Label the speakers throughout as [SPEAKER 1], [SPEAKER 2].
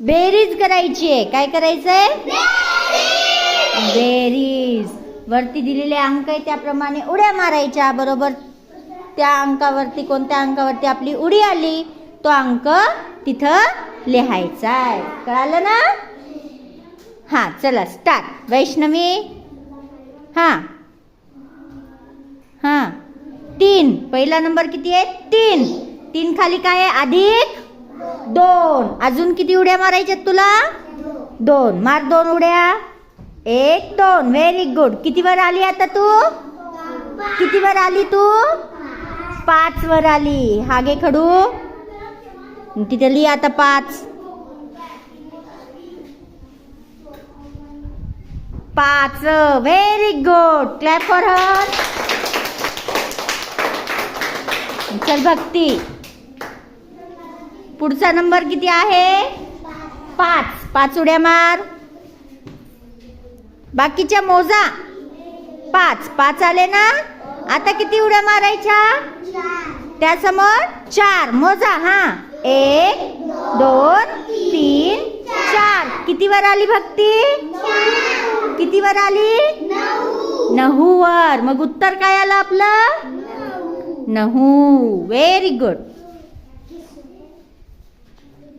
[SPEAKER 1] बेरीज करायची आहे काय करायचंय? बेरीज! वरती दिलेले अंक आहे त्याप्रमाणे उड्या मारायच्या बरोबर? त्या अंकावरती कोणत्या अंकावरती आपली उडी आली तो अंक तिथं लिहायचा आहे. कळालं ना? हां चला स्टार्ट वैष्णवी? हां. हां. तीन. पहिला नंबर किती आहे? तीन. तीन खाली काय आहे? अधिक दोन. अजून किती उड्या मारायच्यात तुला? दोन. मार दोन उड्या. एक दोन. व्हेरी गुड किती वर आली आता तू? किती वर आली तू? पाच वर आली. हागे खडू. तिथे लिही आता पाच. पाच. Very good clap for her चल भक्ती. पुढचा नंबर किती आहे? पाच. पाच उड्या मार. बाकीच्या मोजा. पाच. पाच आले ना? आता किती उड्या मारायच्या? त्यासमोर चार. मोजा हा. एक दोन तीन चार. किती वर आली भक्ती? किती वर आली? नहू वर मग उत्तर काय आलं आपलं? नहू व्हेरी गुड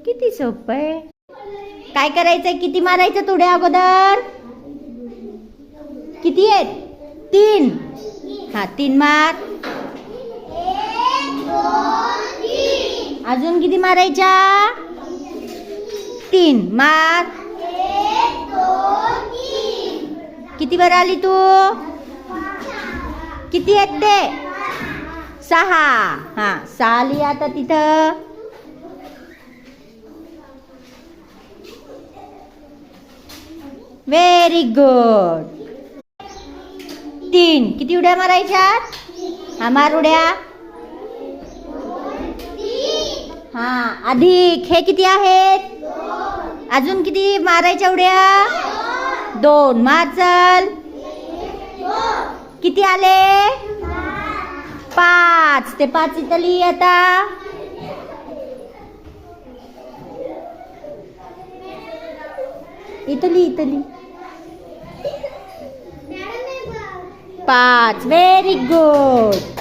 [SPEAKER 1] किती सोपं आहे. काय करायचंय? किती मारायचं थोड्या अगोदर? किती आहेत? तीन. हा तीन मार. अजून किती मारायच्या? तीन. मार. किती वर आली तू? किती आहेत ते? सहा. हा सहा आली आता तिथं. व्हेरी गुड तीन. किती उड्या मारायच्या हा मार उड्या हा अधिक. हे किती आहेत? अजून किती मारायच्या उड्या? दोन. मार चल. किती आले? पाच. ते पाच इथली आता. इथं लिही पाच. Very good